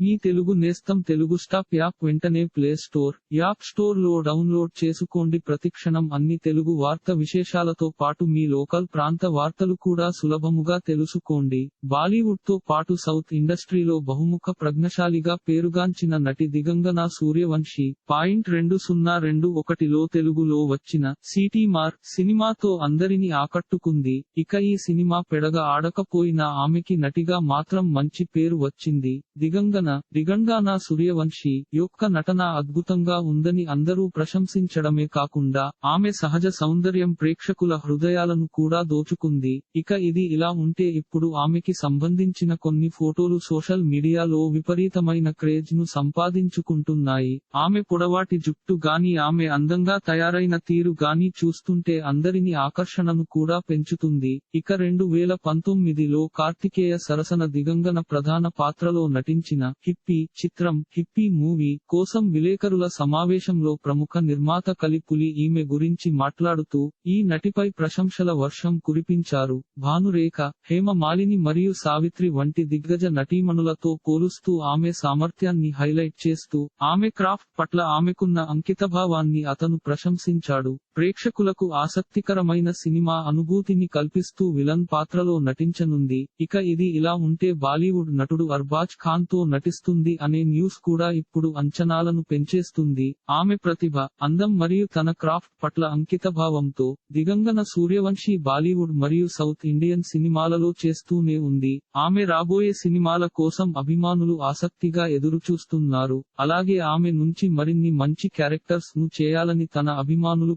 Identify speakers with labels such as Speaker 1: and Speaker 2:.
Speaker 1: మీ తెలుగు నేస్తం Telugu stop app వెంటనే play store app స్టోర్లో డౌన్లోడ్ చేసుకోండి. ప్రతిక్షణం అన్ని తెలుగు వార్త విశేషాలతో పాటు మీ లోకల్ ప్రాంత వార్తలు కూడా సులభముగా తెలుసుకోండి. బాలీవుడ్తో పాటు సౌత్ ఇండస్ట్రీలో బహుముఖ ప్రజ్ఞశాలిగా పేరుగాంచిన నటి దిగంగన సూర్యవంశి పాయింట్ రెండు సున్నా రెండు ఒకటిలో తెలుగులో వచ్చిన సిటీ మార్ సినిమాతో అందరిని ఆకట్టుకుంది. ఇక ఈ సినిమా పెడగ ఆడకపోయినా ఆమెకి నటిగా మాత్రం మంచి పేరు వచ్చింది. దిగంగన దిగంగాన సూర్యవంశి యొక్క నటన అద్భుతంగా ఉందని అందరూ ప్రశంసించడమే కాకుండా ఆమె సహజ సౌందర్యం ప్రేక్షకుల హృదయాలను కూడా దోచుకుంది. ఇక ఇది ఇలా ఉంటే ఇప్పుడు ఆమెకి సంబంధించిన కొన్ని ఫోటోలు సోషల్ మీడియాలో విపరీతమైన క్రేజ్ను సంపాదించుకుంటున్నాయి. ఆమె పొడవాటి జుట్టు గాని ఆమె అందంగా తయారైన తీరు గాని చూస్తుంటే అందరిని ఆకర్షణను కూడా పెంచుతుంది. ఇక రెండు వేల పంతొమ్మిదిలో కార్తికేయ సరసన దిగంగన ప్రధాన పాత్రలో నటించిన హిప్పీ చిత్రం హిప్పీ మూవీ కోసం విలేకరుల సమావేశంలో ప్రముఖ నిర్మాత కలిపులి ఈమె గురించి మాట్లాడుతూ ఈ నటిపై ప్రశంసల వర్షం కురిపించారు. భానురేఖ హేమ మాలిని మరియు సావిత్రి వంటి దిగ్గజ నటీమణులతో పోలుస్తూ ఆమె సామర్థ్యాన్ని హైలైట్ చేస్తూ ఆమె క్రాఫ్ట్ పట్ల ఆమెకున్న అంకితభావాన్ని అతను ప్రశంసించాడు. ప్రేక్షకులకు ఆసక్తికరమైన సినిమా అనుభూతిని కల్పిస్తూ విలన్ పాత్రలో నటించనుంది. ఇక ఇది ఇలా ఉంటే బాలీవుడ్ నటుడు అర్బాజ్ ఖాన్తో నటిస్తుంది అనే న్యూస్ కూడా ఇప్పుడు అంచనాలను పెంచేస్తుంది. ఆమె ప్రతిభ అందం మరియు తన క్రాఫ్ట్ పట్ల అంకితభావంతో దిగంగన సూర్యవంశీ బాలీవుడ్ మరియు సౌత్ ఇండియన్ సినిమాలలో చేస్తూనే ఉంది. ఆమె రాబోయే సినిమాల కోసం అభిమానులు ఆసక్తిగా ఎదురుచూస్తున్నారు. అలాగే ఆమె నుంచి మరిన్ని మంచి క్యారెక్టర్స్ను చేయాలని తన అభిమానులు